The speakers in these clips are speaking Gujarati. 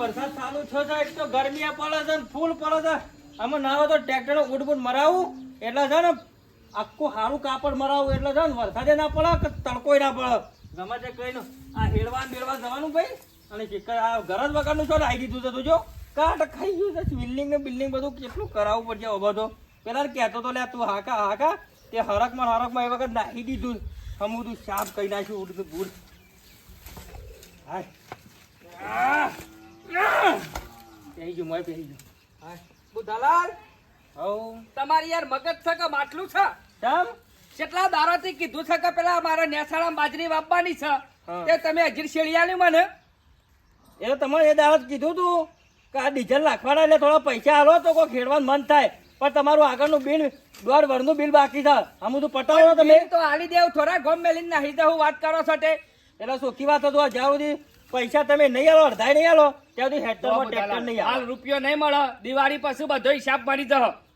વરસાદ ચાલુ છે એક તો ગરમી પડે છે ને ફૂલ પડે છે. આમાં ના હોય તો ટ્રેક્ટર નો ઉડ બુડ મરાવું. એટલે છે ને આખું સારું કાપડ મરાવું. એટલે છે ને વરસાદે ના પડે કે તડકોય ના પડે. ગમે તે કહીને આ હેડવા મેળવા જવાનું ભાઈ. અને આ જ વગરનું છો ને આવી દીધું છે તું જો? કાટ ખાઈ ગયું છે. બિલ્ડિંગ ને બિલ્ડિંગ બધું કેટલું કરાવવું પડશે ઊભો તો પેલા કહેતો તો લે, તું હાકા હાકા. તે હરકમાં હરકમાં એ વખત નાખી દીધું. હમું તું સાફ કરી નાખ્યું ઉડતું! પેહી ગયું મોય પહેરી ગયું હવ તમારી યાર મગજ છે કે માટલું છે? ચમ કેટલા દારાથી કીધું છે કે પેલા મારા નેસાણા બાજરી વાપવાની છે તે તમે હજી શેળિયાની મને? એ તો તમારે એ દાવત કીધું તું કે આ ડીઝલ નાખવાના એટલે થોડા પૈસા આલો તો કોઈ ખેડવાનું મન થાય. પણ તમારું આગળનું બિલ દોઢ વરનું બિલ બાકી છે. આમ બધું પટાવો તમે. તો આલી દેવ થોડા ગોમ મેલીને નાહી હું વાત કરો છો તે. એટલે સુખી વાત હતું જ્યાં સુધી. પૈસા તમે નહીં આલો અડધા નહીં આલો ત્યાં સુધી હેક્ટરમાં ટ્રેક્ટર નહીં હાલ રૂપિયો નહીં મળે. દિવાળી પછી બધો હિસાબ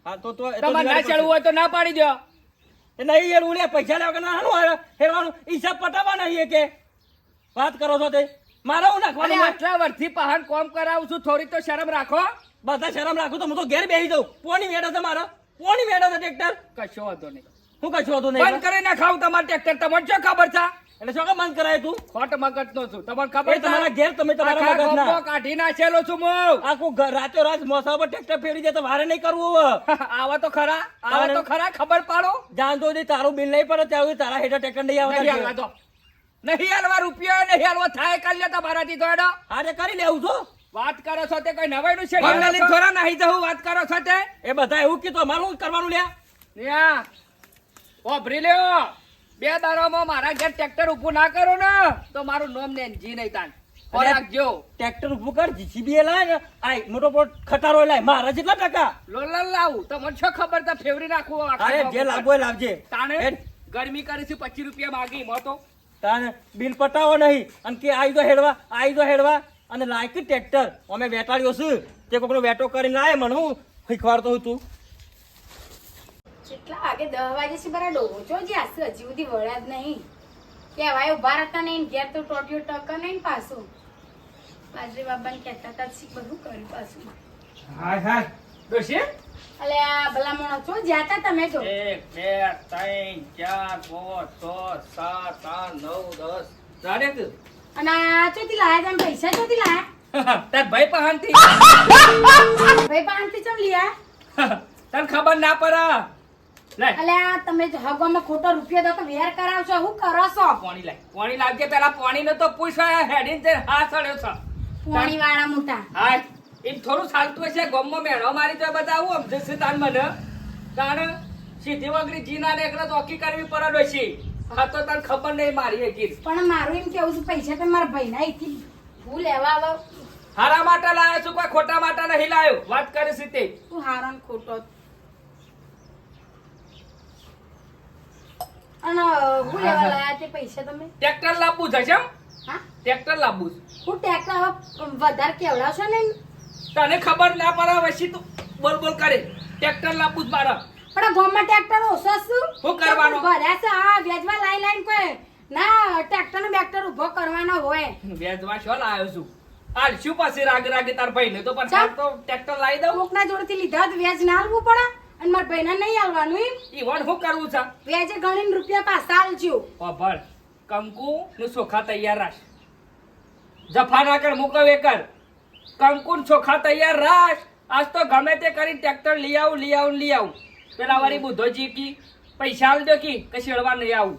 હા તો એ તો તમારે ના ચડવું હોય તો ના પાડી દો. નહીં યાર ઉલ્યા પૈસા લેવા ના હાનું હેરવાનું હિસાબ પટાવવા નહીં કે વાત કરો છો તે? મારે હું નાખવાનું આટલા વર્ષથી પહાણ કોમ કરાવું છું થોડી તો શરમ રાખો. બધા શરમ રાખું તો હું તો ઘેર બેસી જાઉં. કોની મેળો છે મારો? કોની મેળો છે ટ્રેક્ટર કશો વાંધો નહીં. હું કશું નહીં બંધ કરી ના ખાવ તમારે ટ્રેક્ટર તમને શું ખબર છે? એટલે શું બંધ કરાય તું? ખોટ મગજ નો છું. તમને ખબર તમારા ઘેર તમે તમારા મગજ ના કાઢી નાખેલો છું મો. આખું ઘર રાતે રાત મોસા પર ટ્રેક્ટર ફેરી જાય તો વારે નહીં કરવું હવે. આવા તો ખરા આવા તો ખરા ખબર પાડો. જાણ તો સુધી તારું બિલ નહીં પડે ત્યાં તારા હેઠળ ટ્રેક્ટર નહીં તો નહીં હાલવા રૂપિયો નહીં હાલવા. થાય કાલ લે તમારાથી તો હેડો હારે કરી લેવું છું. વાત કરો છો તે કોઈ નવાઈનું છે? વાત કરો. થોડા નહીં જવું વાત કરો છો તે? એ બધા એવું કીધું અમારું કરવાનું લ્યા? ઓ વાપરી લ્યો. બે દાડામાં મારા ઘેર ટ્રેક્ટર ઉભું ના કરો ને તો મારું નામ ને જી નહીં તાન રાખજો ટ્રેક્ટર ઉભું કર જીસીબી લાય ને મોટો મોટો ખટારો લાય. મારા જેટલા ટકા. લોલલ લાવું. તો મને ખબર તા ફેવરી નાખવું અરે જે ઉપર. લાવજે. તાણે હેડ. ગરમી કરીશું પચીસ રૂપિયા માગી મો તો તાને બિલ પટાવો નહીં. અને કે આઈ દો હેડવા આઈ દો હેડવા. અને લાયક ટ્રેક્ટર. અમે વેટાડ્યો છું. તે કોકનો વેટો કરીને લાય મને હું શીખવાડતો હું તું. કેટલા વાગે દસ વાગે છે બરા છો જે આશે હજી સુધી વળ્યા જ નહીં. કહેવાય ઊભા રહેતા નહીં ઘેર તો ટોટિયો ટક નહીં પાછું. બાજરી બાબાને કહેતા હતા શીખ બધું કર્યું પાછું. હાય હાય. ડોશી અલે આ ભલા માણસ છો જ્યાં તા તમે જો. એક બે ત્રણ ચાર પાંચ છ સાત આઠ નવ દસ. સાડે તું. અને આ ચોથી લાયા તમે પૈસા ચોથી લાયા? તાર ભાઈ પહાણથી ભાઈ પહાણથી ચમ લીયા? તને ખબર ના પડે લે. તમે હગવામાં ખોટો રૂપિયો દો તો વેર કરાવશો હું કરો છો? પાણી લાય. પાણી લાવજે પેલા પાણી નો તો પૂછ હેડીને તે હા સડ્યો છે. પોણી વાળા મોટા. હા એમ થોડું ચાલતું હશે ગમમાં મેળો મારી તો બધા સમજે છે તાન મને? તાણ સીધી વગરી જીના ને એકલા ચોકી કરવી પડે છે. હા તો તને ખબર નહીં મારી હજી પણ મારું એમ કેવું છે પૈસા તો મારા ભાઈના અહીંથી હું લેવા આવો. હારા માટે લાયો છું કોઈ ખોટા માટે નહીં લાયો. વાત કરી છે તે તું હારો ને ખોટો અને હું લેવા લાયા તે પૈસા તમે? ટ્રેક્ટર લાવવું છે હા? ટ્રેક્ટર લાવવું છે. હું ટ્રેક્ટર હવે વધારે કેવડાવશો ને? તને ખબર ના પડે પછી તું બોલ બોલ કરે. ટ્રેક્ટર લાવવું જ મારે. પણ આ ગામમાં ટ્રેક્ટર ઓછો શું શું કરવાનું? ભર્યા છે હા વેચવા લાઈ લાઈન કોઈ ના ટ્રેક્ટર નો બેક્ટર ઊભો કરવાનો હોય. વેચવા છો લાવ્યો છું? હાલ પછી રાગ રાગે તાર ભાઈ ને તો પણ તો ટ્રેક્ટર લાવી દઉં. કોકના જોડેથી લીધા વેજ ના આલવું પડે. અને મારા ભાઈને નહીં આવવાનું એમ? ઈવન શું કરવું છે? વેજે ગણીને રૂપિયા પાછા આલજો અભળ કંકુ ને ચોખા તૈયાર રાખ. જફા ના કર મૂકવ કર કંકુ ને ચોખા તૈયાર રાખ. આજ તો ગમે તે કરી ટ્રેક્ટર લઈ આવું લઈ આવું લઈ આવું. પેલા વારી બુધો કી પૈસા આલજો કી કે શેડવા નહીં આવું.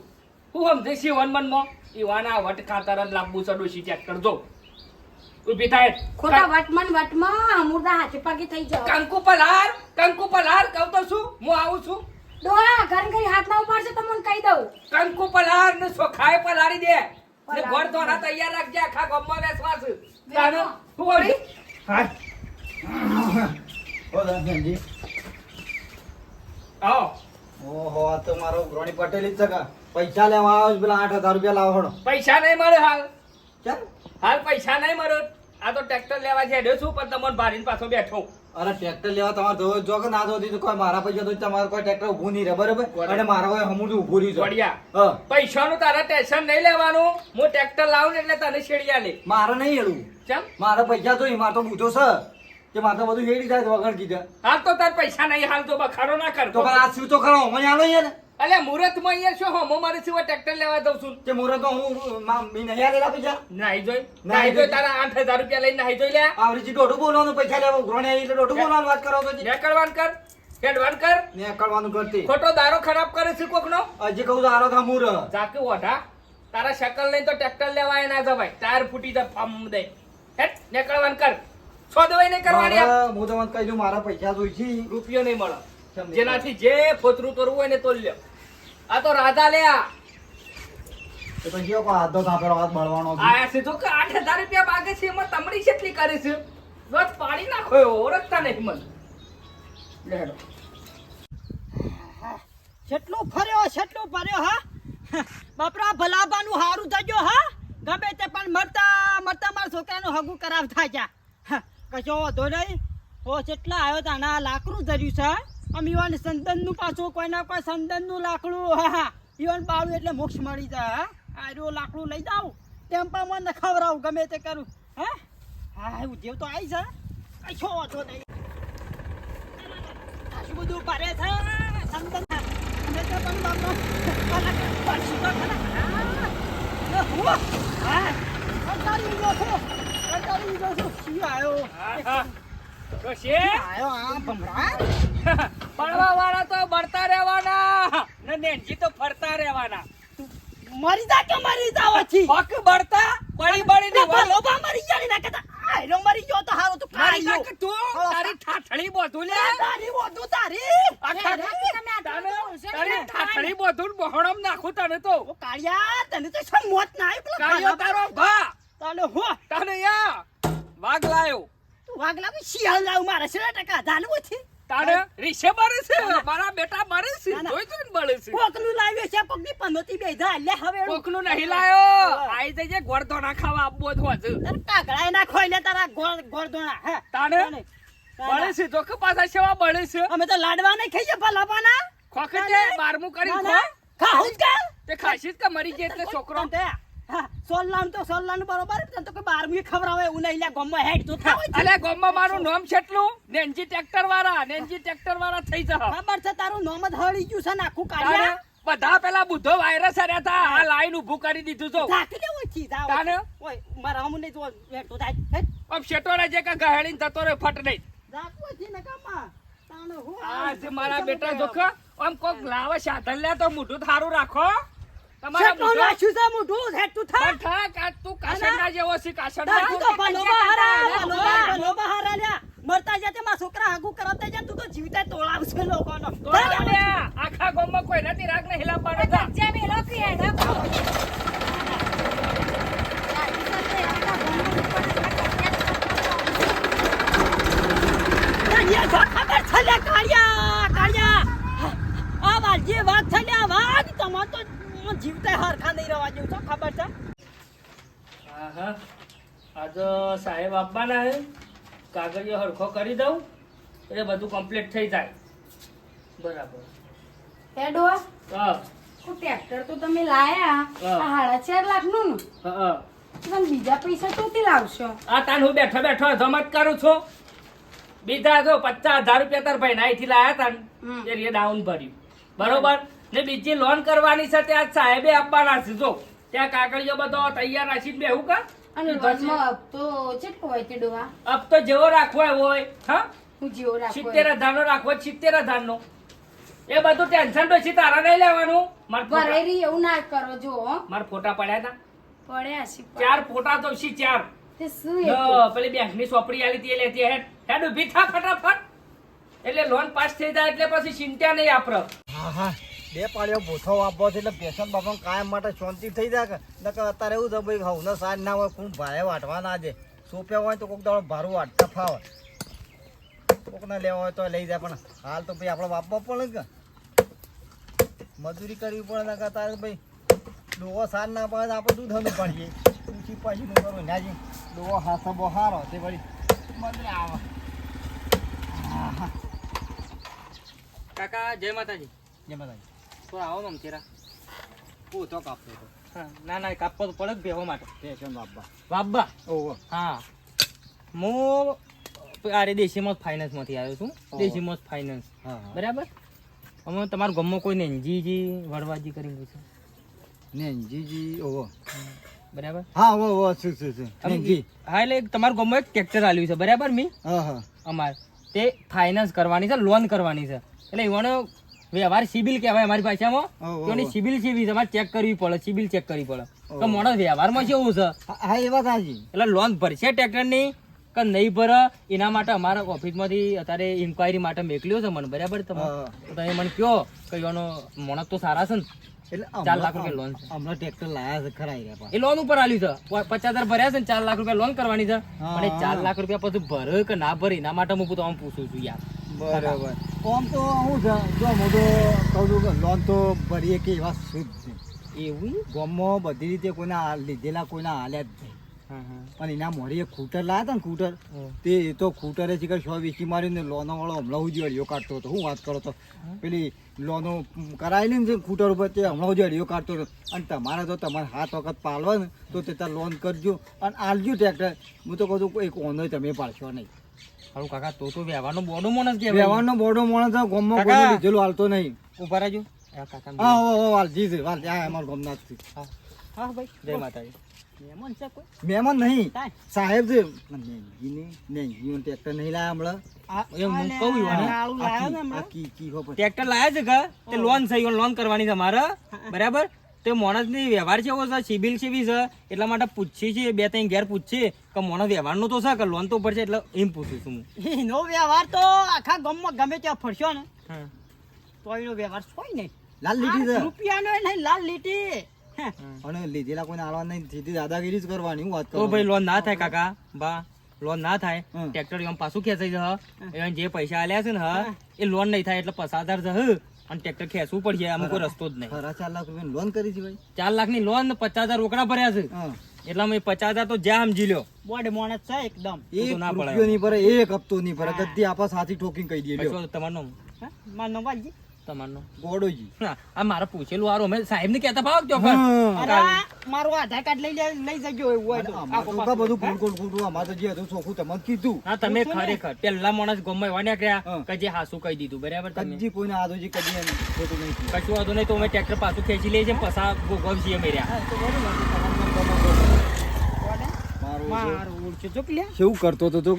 હું સમજે શિવન મનમાં ઈવાના વટ ખાતર જ લાવવું છે ચેક ટ્રેક્ટર જો. ઊભી થાય. ખોટા વટમન વટમાં અમુરદા હાથે પગે થઈ જાવ કંકુ પલાર કંકુ પલાર કહું તો શું? હું આવું છું. ડોહા ઘર ઘર હાથ ના ઉપાડશે તો મને કહી દઉં. કંકુ પલાર ને સોખાય પલારી દે. ને ઘર ધોરા તૈયાર રાખજે આખા ગામમાં બેસવા છું. તાનો હું વળી? હા ઓ દાદાજી. આવો. ઓહો આ તો મારો ગ્રોણી પટેલ જ છે કા. પૈસા લેવા આવ્યો છે પેલા આઠ હજાર રૂપિયા લાવો પૈસા નહીં મળે હાલ. ચાલ. હાલ પૈસા નહીં મળે. આ તો ટ્રેક્ટર લેવા છે છું પણ તમને ભારીને પાછો બેઠો. અરે ટ્રેક્ટર લેવા તમારે જો જો કે ના જોતી તો કોઈ મારા પૈસા તો તમારે કોઈ ટ્રેક્ટર ઊભું નહીં રહે બરાબર? અને મારા કોઈ હમું ઊભું રહ્યું છે વડિયા પૈસાનું તારા ટેન્શન નહીં લેવાનું. હું ટ્રેક્ટર લાવું ને એટલે તને છેડિયા લે મારે નહીં હેડું ચમ? મારા પૈસા તો મારે તો બૂથો છે. કે મારે તો બધું હેડી જાય વગર કીધા. હાલ તો તાર પૈસા નહીં હાલ તો બખારો ના કર. તો પણ આ શું તો ખરો મને આલો યાર અલે મુહૂર્તમાં અહીંયા શું હમો? મારે શું ટ્રેક્ટર લેવા દઉં છું. કે મુરત તો હું મા- મી નહીં આલેલા પૈસા નાઈ જોઈ. નાઈ નાહી જોઈ. તારા આઠ હજાર રૂપિયા લઈને નાઈ જોઈ લે. આવરીજી દોઢું બોલવાનું પૈસા લેવા ગ્રોણે એટલે દોઢું બોલવાનું વાત કરો તો જી. નેકળવાન કર. હેડવાન કર. ને કરવાનું કરતી. ખોટો દારો ખરાબ કરે છે કોકનો? હજી કહું દારો થા મૂર. જાકે ઓઢા. તારા શકલ લઈને તો ટ્રેક્ટર લેવાય ના જવાય. ટાયર ફૂટી જાય ફમ દે. હેટ નેકળવાન કર. છો દવાઈ નહીં કરવાની હું તમને કહી દઉં મારા પૈસા જોઈ છે રૂપિયો નહીં મળે. જેનાથી જે ફોતરું કરવું હોય ને તો લ્યો. આ તો રાધા લ્યા એ તો કયો કોઈ હાથો થાપેલો હાથ બળવાનો છે. આયા સીધું કે આઠ હજાર રૂપિયા માગે છે એમાં તમડી કેટલી કરી છે? રોજ પાડી નાખો ઓળખતા નહીં મને. ફર્યો કેટલું ફર્યો હા? બાપરા ભલાબાનું હારું થજો હા? ગમે તે પણ મરતા મરતા મારા છોકરાનું હગું કરાવ થાય કશો વાંધો નહીં. હો જેટલા આવ્યો તા ના લાકડું ધર્યું છે આમ ઈવન સંદનનું પાછું કોઈના કોઈ સંદનનું લાકડું હા ઈવન બાળું એટલે મોક્ષ મળી જાય હા. આ રહ્યું લાકડું લઈ જાઉં. ટેમ્પામાં ને ખવડાવું ગમે તે કરું હે. હા એવું જેવ તો આવી છે છો વાંધો નહીં. શું બધું ભરે છે? સંદન અમે તો પણ બાપરો કલાક તો ખરા. હા. કંટાળી ગયો છું. કંટાળી ગયો છું. શી આવ્યો આયો આ ભમરા. પડવા વાળા તો બળતા રહેવાના. ને નેનજી તો ફરતા રહેવાના. મરી જા કે મરી જા ઓછી. પગ બળતા બળી બળી ને ને વળ- મરી ગયા ને ના કહેતા, આયરો મરી ગયો તો હારો તું મારી ખાઈ કે તું? તારી ઠાઠડી બોધું લે. તારી વધુ તારી. તારે- ઠાઠડી બોધું ને બહોળામાં નાખું તને તો. ઓ કાળિયા તને તો શું મોત ના આવી પેલો કાળિયો તારો ભા તને હો. તને યા. વાઘ લાયો. તું વાઘ લાવી શિયાળ લાવ મારે છે ટકા જાણવું છે. તારે રીસે મરે છે? મારા બેટા મરે છે. ના, ના. જોઈ જોઈને બળે છે. કોકનું લાવ્યો છે કોકની પનોતી બેધા લે હવે કોકનું નહીં લાયો. આઈ જજે ગોળધોણા ખાવા આપવો જ હોજ તારે કાગડા ના ખોઈ લે તારા ગોળ હે. છે તો કે પાછા સેવા બળે છે. અમે તો લાડવા નહીં ખાઈએ ભલાપાના ખોખે બારમું કરી ખો. ખાવું જ તે ખાશી જ કે મરી જાય એટલે છોકરો? સોલ્લાન તો સોલ્લાન બરોબર તને તો કે બારમી ખવડાવે એવું નહીં. લે ગોમમાં હેડ તો થાવ અલે ગોમમાં મારું નામ છેટલું? નેનજી ટ્રેક્ટર વાળા નેનજી ટ્રેક્ટર વાળા થઈ જા ખબર છે તારું નામ જ હળી ગયું છે ને આખું કાઢ્યા? બધા પેલા બુદ્ધો વાયરસ હતા. આ લાઈન ઊભું કરી દીધું છો ઝાંકી દે ઓછી જાવ તાને? ઓય મારા હમું નહીં તો હેડ. તો થાય હેડ શેટો કે ગહેડીને થતો રે ફટ નહીં. હું આ મારા બેટા જોખા આમ કોક લાવે સાધન લે તો મોઢું થારું રાખો. તમારા મોઢું નાખ્યું છે મોઢું તું થા થા કા તું કાસંડા જેવો છે કાસંડા તું તો ભલોબા હારા, ભલોબા, ભલોબા હારા લ્યા. મરતા જાતે મારા છોકરા આગું કરાવતા જાય તું તો જીવતા તોળાવશે લોકોનો તો આખા ગામમાં કોઈ નથી રાખ ને. જે મેલો કે હેડો કાળિયા, જો ખબર છે કાળિયા, કાળિયા. આ વાલજી વાત છે વાત. તમારે તો જીવતા હરખા નહીં રહેવા જેવું છે, ખબર છે? હા આ તો સાહેબ આપવાના હે કાગળિયો હરખો કરી દઉં એટલે બધું કમ્પ્લીટ થઈ જાય. બરાબર. હેડો હા. ટ્રેક્ટર તો તમે લાયા. સાડા ચાર લાખનું. હા બીજા પૈસા ચોથી લાવશો? આ તાન હું બેઠો બેઠો જમત કરું છું. બીજા જો પચાસ હજાર રૂપિયા તાર ભાઈ નાઈથી લાયા તાન હમ. એ ડાઉન ભર્યું. બરોબર? ને બીજી લોન કરવાની છે ત્યાં સાહેબે આપવાના છે. જો ત્યાં કાગળિયો બધો તૈયાર રાખીને બેહું કા? અને પછી લોનમાં હપ્તો કેટલો હોય તે ડોહા. હપ જેવો રાખવો હોય હા? હું જેવો રાખવો સિત્તેર હજાર નો રાખવો સિત્તેર હજાર નો એ બધું ટેન્શન તો છે તારા નહીં લેવાનું. મારા ભરાઈ એવું ના કરો જો હો. મારા ફોટા પડ્યા હતા પડ્યા છે ચાર ફોટા તો છે ચાર. તે શું ની લો, પેલી સોપડી આલી હતી એ લેતી હેડ હેડ ઊભી થા ફટાફટ. એટલે લોન પાસ થઈ જાય એટલે પછી ચિંતા નહીં આપડે. હા હા. બે પાળીઓ ભૂથો આપવો છે એટલે પેશન બાપા કાયમ માટે શાંતિ થઈ જાય કે? નકર અત્યારે એવું થાય ભાઈ હવનો સાજ ના હોય, કોણ ભારે વાટવાના દે. સોંપ્યા હોય તો કોઈક દાડો ભારું વાટતા ફાવે. કોકને લેવા હોય તો લઈ જાય, પણ હાલ તો ભાઈ આપણે વાપવા પડે કે? મજૂરી કરવી પડે નકર તારે ભાઈ. ડોવો સાર ના પડે આપણે દૂધ હનું પાડીએ? ઊંચી પાછી નું કરવું ના જી ડોવો હાથો બહુ હારો તે વળી મજા આવે. કાકા જય માતાજી. જય માતાજી. તો આવો ને તેરા તો કાપતો હતો. ના ના કાપવો તો પડે બેહવા માટે. તે છે બાબા ઓહો. હા. હું અરે દેશીમાં ફાઇનાન્સમાંથી આવ્યો છું. દેશી દેશીમાં ફાઇનાન્સ બરાબર? અમે તમારા ગામમાં કોઈ નેનજીજી વડવાજી કરીને છે ને જીજી ઓહો. બરાબર? હા ઓહો ઓહો શું જી. હા એટલે એક તમારા ગામમાં એક ટ્રેક્ટર આવ્યું છે. બરાબર મી? હા હા. અમાર. તે ફાઇનાન્સ કરવાની છે લોન કરવાની છે. એટલે એવાનો વ્યવહાર સિબિલ કહેવાય અમારી ભાષામાં. એની સિબિલ કેવી તમારે ચેક કરવી પડે સિબિલ ચેક કરવી પડે. તો ઓહો. વ્યવહારમાં કેવું છે? હા, એ વાત સાચી. એટલે લોન ભરશે ટ્રેક્ટરની કે નહીં ભરે એના માટે અમારા ઓફિસમાંથી અત્યારે ઇન્કવાયરી માટે મોકલ્યો છે મને બરાબર તમે તમે મને કહો કે એનો મોણસ તો સારા છે ને? એટલે ચાર લાખ રૂપિયા લોન છે. હમણાં ટ્રેક્ટર લાયા છે ખરા એ લોન ઉપર આલ્યું છે. પચાસ હજાર ભર્યા છે ને ચાર લાખ રૂપિયા લોન કરવાની છે. અને ચાર લાખ રૂપિયા પછી ભરે કે ના ભરે એના માટે હું તમને પૂછું છું યાર. બરાબર. કોમ તો હું જો હું તો કહું છું કે લોન તો ભરીએ કે એવા શુદ્ધ છે. એવું ગામમાં બધી રીતે કોઈના લીધેલા કોઈના હાલ્યા જ નહીં. હા હા. પણ એના મોરી ખૂટર લાયા હતા ને ખૂટર તે એ તો ખૂટરે છે કે સો વીસી મારીને લોનો વાળો હમણાં સુધી અડિયો કાઢતો હતો. હું વાત કરો તો? પેલી લોનો કરાયેલી ને ખૂટર ઉપર તે હમણાં સુધી અડિયો કાઢતો હતો. અને તમારે તો તમારે હાથ વખત પાલવા ને તો તે તાર લોન કરજો અને આલજો ટ્રેક્ટર. હું તો કહું છું એક ઓનો તમે પાડશો નહીં. હારું કાકા તો તો વ્યવહારનો બોડો માણસ કે વ્યવહારનો બોડો માણસ ગામમાં. કોઈ લીધેલું હાલતો નહીં. ઊભા રહેજો. કાકા હા હો હો વાલજી જી વાલ આ અમાર ગામના જ હા. હા ભાઈ. જય માતાજી. મહેમાન છે કોઈ? મહેમાન નહીં. સાહેબ છે. નેંગીને નેંગીનું ટ્રેક્ટર નહીં લાયા હમણાં. આ- હું કહું ને. કી- કી હો ટ્રેક્ટર લાયા છે કે તે લોન થઈ લોન કરવાની છે મારે બરાબર? તે માણસની વ્યવહાર છે એવો છે સિબિલ છે છે એટલા માટે પૂછી છે બે ત્રણ ઘેર પૂછીએ કે માણસ વ્યવહારનો તો છે કે લોન તો પડશે એટલે એમ પૂછું છું હું. એનો વ્યવહાર તો આખા ગામમાં ગમે ત્યાં ફરશો ને તો એનો વ્યવહાર હોય નહીં. લાલ લીટી છે. રૂપિયાનો નહીં લાલ લીટી. અને લીધેલા કોઈને આલવા નહીં સીધી દાદાગીરી જ કરવાની હું વાત તો કરું. ભાઈ લોન ના થાય કાકા. બા લોન ના થાય. ટ્રેક્ટર એમ પાછું ખેંચાઈ જશે. એને જે પૈસા આલ્યા છે ને હા એ લોન નહીં થાય એટલે પચાસ હજાર જશે અને ટ્રેક્ટર ખેંચવું પડશે અમુક કોઈ રસ્તો જ નહીં. ખરા ચાર લાખ રૂપિયા લોન કરી છે ભાઈ. ચાર લાખની લોન પચાસ હજાર રોકડા ભર્યા છે. એટલા મેં પચાસ હજાર તો જ્યાં સમજી લ્યો. બોડ મોણસ છે એકદમ. એક. રૂપિયો નહીં ભરે એક હપ્તો નહીં ભરે ગદ્દી આપા સાથી ઠોકીને કહી દે તમારું નામ? મારું નામ વાલજી. તમારનો. ગોડોજી. આ મારે પૂછેલું હારું. અમે સાહેબ ને કહેતા ભાવ જો મારું આધાર કાર્ડ લઈ લે લઈ જજો એવું હોય બધું ખોટું ખોટું ખોટું અમારે તો જે હતું ચોખ્ખું તમને કીધું. હા તમે ખરેખર પેલા માણસ ગમે એવા નીકળ્યા કે જે હાસુ કહી દીધું. બરાબર તમે? કદી કોઈને આદોજી કદી એમ ખોટું નહીં કશું વાંધો નહીં તો અમે ટ્રેક્ટર પાછું ખેંચી લઈએ છીએ પસા ભોગવશીએ અમે રહ્યા. હા, તો બરોબર છે. તમારું નામ ગમે તે. બોડ હે? મારું ઓળખે જો પેલા. કેવું કરતો હતો તો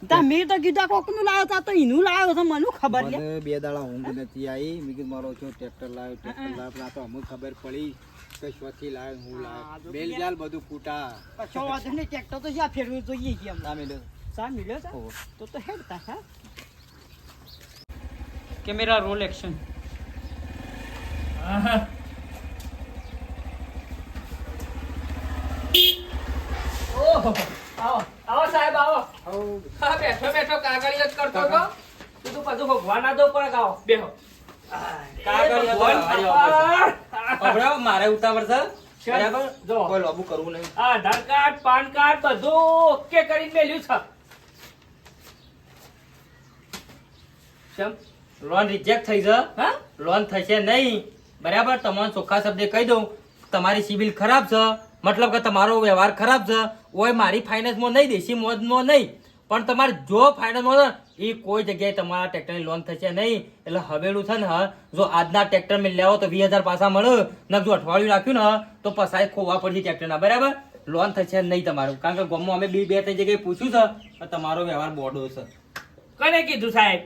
કે તા મેં તો કીધું કોકનું લાવ્યો તા તો એનું લાવ્યો તો મને ખબર લે બે દાડા ઊંઘ નથી આવી મેં કીધું મારો છો ટ્રેક્ટર લાવ્યો ટ્રેક્ટર લાવ્યો તો અમુક ખબર પડી કે શોથી લાવ્યો હું લાવ્યો બેલ જાલ બધું ફૂટા. કશો વાંધો નહીં ટ્રેક્ટર તો જ્યાં ફેરવું જોઈએ છીએ અમે. સામે લ્યો સા મિલ્યો તો? તો હેડતા હા. Camera roll action. ઓહો આવો આવો સાહેબ આવો હા બેઠો બેઠો કાગળિયો જ કરતો હતો. કીધું પાછું ભગવાન ના દો પણ ગાઓ બેહો. કાગળિયો તો ભગવાન આવ્યો બાપા. બરાબર મારે ઉતાવળ છે? છે. બરાબર? જો. કોઈ લોબુ કરવું નહીં. આધાર કાર્ડ પાન કાર્ડ બધું ઓકે કરીને મેલ્યું છે. કેમ લોન રિજેક્ટ થઈ છે? હા? લોન થશે નહીં. બરાબર? તમને ચોખ્ખા શબ્દે કહી દઉં. તમારી સિબિલ ખરાબ છે. મતલબ કે તમારો વ્યવહાર ખરાબ છે ઓય મારી ફાઇનાન્સમાં નહીં દેશી મોજમાં નહીં. પણ તમારે જો ફાઇનાન્સમાં એ કોઈ જગ્યાએ તમારા ટ્રેક્ટરની લોન થશે નહીં. એટલે હવેલું છે ને હા, જો આજના ટ્રેક્ટર મેં લેવો તો વીસ હજાર પાછા મળે. ને જો અઠવાડિયું રાખ્યું ને તો પસાય ખોવા પડશે ટ્રેક્ટરના બરાબર? લોન થશે નહીં તમારું. કારણ કે ગામમાં અમે બે બે ત્રણ જગ્યાએ પૂછ્યું છે તમારો વ્યવહાર બોડો છે. કને કીધું સાહેબ?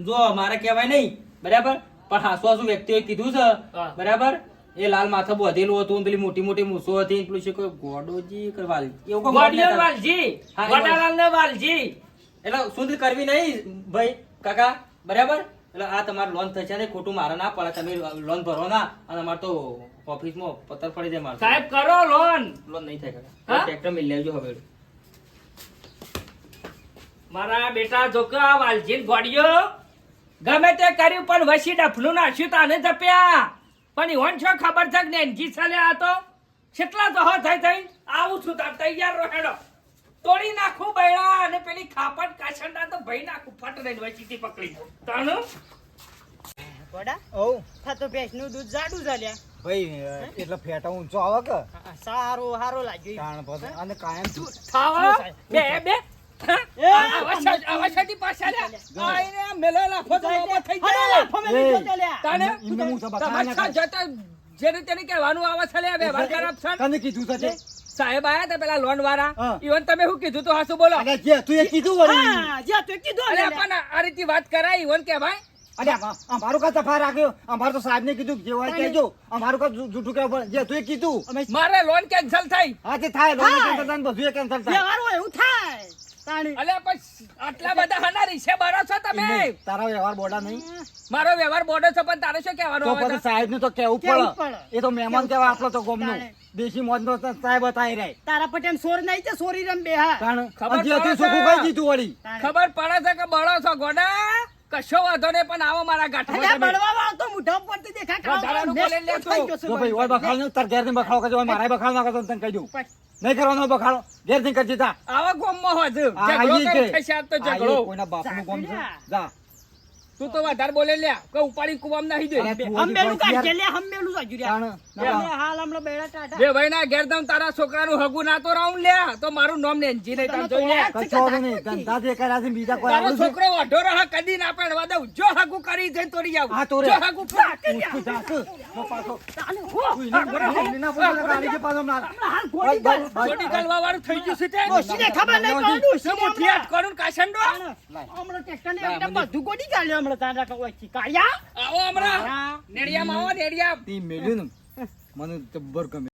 જો મારે કહેવાય નહીં. બરાબર? પણ હાસુ હાસુ વ્યક્તિઓએ કીધું છે. બરાબર? એ લાલ માથે બોધેલું હતું પેલી મોટી મોટી મૂસો હતી પેલું છે કોઈ ગોડોજી કે એવું કોઈ વાલજી. ગોડાલાલ ને વાલજી. એટલે સુંદર કરવી નહીં ભાઈ? કાકા બરાબર? એટલે આ તમારે લોન થશે ને ખોટું મારે ના પડે. તમે લોન ભરો ના અને અમારે તો ઓફિસમાં પથ્થર પડી જાય મારે સાહેબ કરો લોન લોન નહીં થાય કાકા. ટ્રેક્ટર મિલ લેજો હવે. મારા બેટા જોકા વાલજી ગોડિયો ગમે તે કર્યું પણ વસી ડફલું નાખ્યું તાને જપ્યા પણ ઈવન છો ખબર છે કે નેનજી સાલે આ તો કેટલા દહો થઈ થઈ આવું છું તાર તૈયાર રહો હેડો. તોડી નાખું બૈરા અને પેલી ખાપટ કાછંડા તો ભઈ નાખું ફટ રહીને વચીથી પકડી. તાનું બોડા ઓ આ તો ભેંસનું દૂધ જાડું ચાલ્યા ભાઈ એટલે ફેટા ઊંચો આવે કે? સારું સારું લાગ્યું અને કાયમ બે બે. જેને તેને કહેવાનું આવે છે વ્યવહાર ખરાબ છે તને કીધું છે સાહેબ આયા તા પેલા લોન વાળા ઈવન તમે શું કીધું તો? હાસુ બોલો. અરે જે તું એ કીધું વળી. હા, જે તું કીધું અરે પણ આ રીતે વાત કરાય ઈવન કે ભાઈ. અરે અમારું કા તફા રાખ્યો? અમારે તો સાહેબ ને કીધું જે હોય કહેજો. અમારું કા જૂઠું કે જે તું કીધું. મારે લોન કેન્સલ થઈ. હા તે થાય લોન થાય. cancel થાય બધું કેન્સલ થાય. વ્યવહાર હોય એવું થાય. તાણી. પણ આટલા બધા હના રીસે ભરો છો તમે તારા વ્યવહાર બોડા નહીં મારો વ્યવહાર બોર્ડર છે પણ તારે શું કહેવાનું તો પછી સાહેબ ને તો કેવું કેવું પડે પડે. એ તો મહેમાન કેવા આપણો તો ગોમનો તાણે. દેશી મોજ નો સાહેબ હતા એ તારા પટેલ સોર નહીં છે સોરી રમ બે ખબર પડે છે. દીધું વળી ખબર પડે છે કે બળો છો ગોડા કશો વાંધો નહીં પણ આવો મારા ગાંઠા અલ્યા, તમે. બળવા તો કાળો વધારાનું કાળો બોલે લે તું. જો ભાઈ હોય બખાડો નહીં તાર ઘેરની બખાડો કરજો મારા બખાડો ના કરતો તને કહી દઉં. નહીં કરવાનો બખાડો. ઘેરથી કરજે તા. આવા ગોમમાં હોજ આ ઝઘડો કરો આજ તો ઝઘડો. કોઈના બાપનું ગોમ છે. જા. તું તો વધારે બોલે લ્યા કે ઉપાડી કુવામ નાહી દે હજી કાઢ કે લ્યા હંમેલું સાજુ રહ્યા. હાલ હમણાં બેડા ટાટા. બે ભાઈ ના ઘેર દઉં તારા છોકરાનું હગુ ના તો રાઉન્ડ લ્યા તો મારું નામ ને જી નહીં તાર જોઈ લે કચો ને ધંધા જે કર્યા છે બીજા કોઈ તારો આવડું છોકરો વાઢો રહા કદી ના પડવા દઉં જો હગુ કરી જઈને તોડી આવ હા, તો રે. જો હગુ કરી. તું પાછો. હો. ના બોલે, ગાડી પાછો હાલ. ખોટી વાળું થઈ ગયું છે તે. ખબર નહીં કરું કાશંડો? હમણાં એકદમ બધું હમણાં તારા કવાયથી. કાઢ્યા? આવો હમણાં હા. નેડિયામાં આવો નેડિયા તે મેલ્યું ને મને જબ્બર ગમે